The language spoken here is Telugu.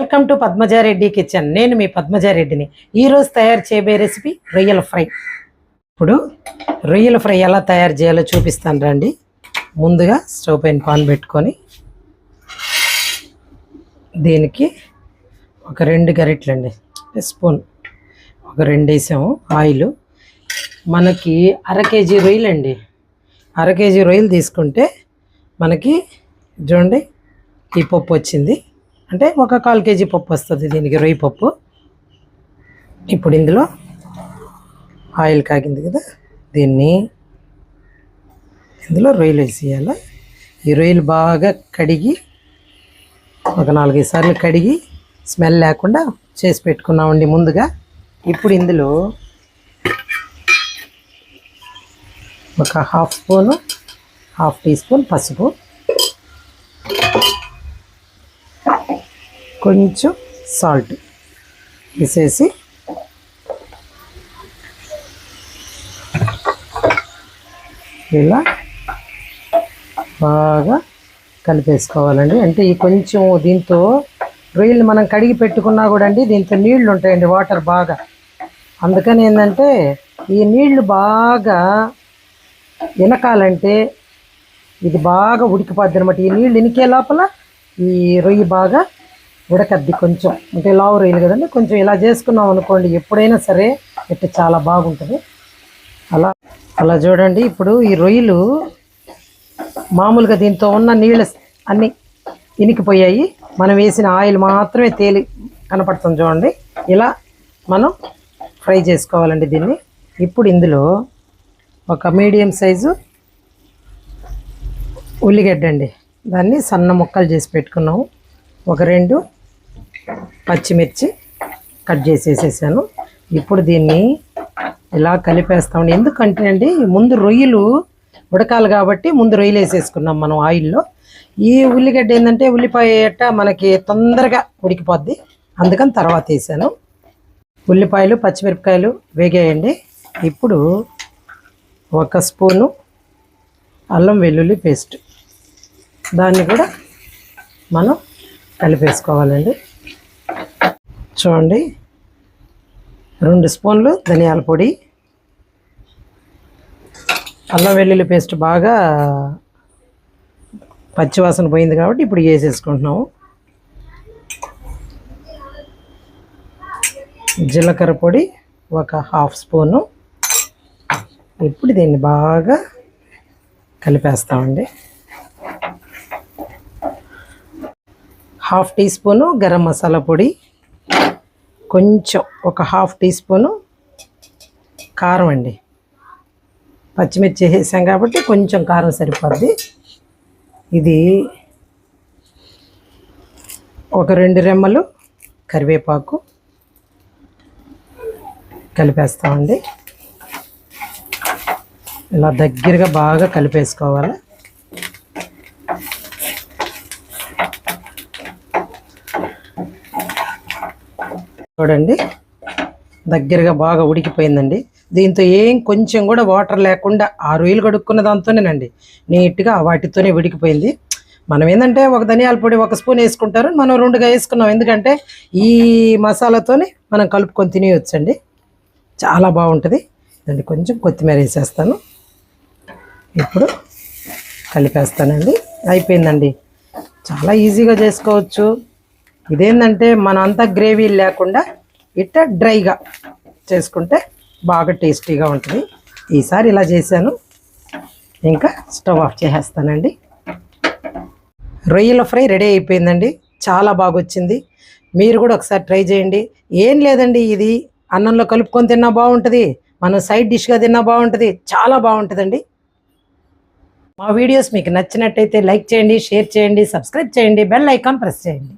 వెల్కమ్ టు పద్మజారెడ్డి కిచెన్ నేను మీ పద్మజారెడ్డిని ఈరోజు తయారు చేయబోయే రెసిపీ రొయ్యల ఫ్రై. ఇప్పుడు రొయ్యల ఫ్రై ఎలా తయారు చేయాలో చూపిస్తాను రండి. ముందుగా స్టవ్ పైన పాన్ పెట్టుకొని దీనికి ఒక రెండు గరిటెలండి స్పూన్ ఒక రెండు వేసాము ఆయిల్. మనకి అర కేజీ రొయ్యలు అండి. అర కేజీ రొయ్యలు తీసుకుంటే మనకి చూడండి ఈ పప్పు వచ్చింది. అంటే ఒక కాల్ కేజీ పప్పు వస్తుంది దీనికి రొయ్యి పప్పు. ఇప్పుడు ఇందులో ఆయిల్ కాగింది కదా దీన్ని ఇందులో రొయ్యలు వేసేయాలి. ఈ రొయ్యలు బాగా కడిగి ఒక నాలుగైదు సార్లు కడిగి స్మెల్ లేకుండా చేసి పెట్టుకున్నామండి ముందుగా. ఇప్పుడు ఇందులో ఒక half spoon half tea spoon పసుపు కొంచెం సాల్ట్ వేసేసి ఇలా బాగా కలిపేసుకోవాలండి. అంటే ఈ కొంచెం దీంతో రొయ్యలు మనం కడిగి పెట్టుకున్నా కూడా అండి దీంతో నీళ్ళు ఉంటాయండి వాటర్ బాగా. అందుకని ఏంటంటే ఈ నీళ్ళు బాగా వెనకాలంటే ఇది బాగా ఉడికిపోద్ది అనమాట ఈ నీళ్ళు ఇనికే లోపల ఈ రొయ్యి బాగా ఉడకద్ది కొంచెం. అంటే లావు రొయ్యలు కదండి కొంచెం ఇలా చేసుకున్నాం అనుకోండి ఎప్పుడైనా సరే ఇట్ట చాలా బాగుంటుంది. అలా అలా చూడండి ఇప్పుడు ఈ రొయ్యలు మామూలుగా దీంతో ఉన్న నీళ్ళు అన్నీ ఇనికిపోయాయి. మనం వేసిన ఆయిల్ మాత్రమే తేలి కనపడుతుంది చూడండి. ఇలా మనం ఫ్రై చేసుకోవాలండి దీన్ని. ఇప్పుడు ఇందులో ఒక మీడియం సైజు ఉల్లిగడ్డ అండి దాన్ని సన్న ముక్కలు చేసి పెట్టుకున్నాము. ఒక రెండు పచ్చిమిర్చి కట్ చేసేసేసాను. ఇప్పుడు దీన్ని ఇలా కలిపేస్తామండి. ఎందుకంటే అండి ముందు రొయ్యలు ఉడకాలి కాబట్టి ముందు రొయ్యలు వేసేసుకున్నాం మనం ఆయిల్లో. ఈ ఉల్లిగడ్డ ఏంటంటే ఉల్లిపాయ ఎట్ట మనకి తొందరగా ఉడికిపోద్ది. అందుకని తర్వాత వేసాను. ఉల్లిపాయలు పచ్చిమిరపకాయలు వేగాయండి. ఇప్పుడు ఒక స్పూను అల్లం వెల్లుల్లి పేస్ట్. దాన్ని కూడా మనం కలిపేసుకోవాలండి. చూడండి. రెండు స్పూన్లు ధనియాల పొడి. అల్లం వెల్లుల్లి పేస్ట్ బాగా పచ్చివాసన పోయింది కాబట్టి ఇప్పుడు వేసేసుకుంటున్నాము. జీలకర్ర పొడి ఒక హాఫ్ స్పూను. ఇప్పుడు దీన్ని బాగా కలిపేస్తామండి. Half tea spoon garam masala పొడి. కొంచెం ఒక హాఫ్ టీ స్పూను కారం అండి. పచ్చిమిర్చి వేసాం కాబట్టి కొంచెం కారం సరిపోద్ది. ఇది ఒక రెండు రెమ్మలు కరివేపాకు కలిపేస్తామండి. ఇలా దగ్గరగా బాగా కలిపేసుకోవాలి. చూడండి. దగ్గరగా బాగా ఉడికిపోయిందండి. దీంతో ఏం కొంచెం కూడా వాటర్ లేకుండా ఆ రొయ్యలు కడుక్కున్న దాంతోనేనండి. నీట్గా వాటితోనే ఉడికిపోయింది. మనం ఏంటంటే ఒక ధనియాల పొడి ఒక స్పూన్ వేసుకుంటారు. మనం రెండుగా వేసుకున్నాం. ఎందుకంటే ఈ మసాలాతోనే మనం కలుపుకొని తినేయొచ్చండి. చాలా బాగుంటుంది. అండి కొంచెం కొత్తిమీర వేసేస్తాను. ఇప్పుడు కలిపేస్తానండి. అయిపోయిందండి. చాలా ఈజీగా చేసుకోవచ్చు. ఇదేంటంటే మన అంతా గ్రేవీ లేకుండా ఇట్ట డ్రైగా చేసుకుంటే బాగా టేస్టీగా ఉంటుంది. ఈసారి ఇలా చేశాను. ఇంకా స్టవ్ ఆఫ్ చేసేస్తానండి. రొయ్యల ఫ్రై రెడీ అయిపోయిందండి. చాలా బాగా వచ్చింది మీరు కూడా ఒకసారి ట్రై చేయండి. ఏం లేదండి ఇది. అన్నంలో కలుపుకొని తిన్నా బాగుంటుంది. మనం సైడ్ డిష్గా తిన్నా బాగుంటుంది. చాలా బాగుంటుందండి. మా వీడియోస్ మీకు నచ్చినట్టయితే లైక్ చేయండి షేర్ చేయండి సబ్స్క్రైబ్ చేయండి బెల్ ఐకాన్ ప్రెస్ చేయండి.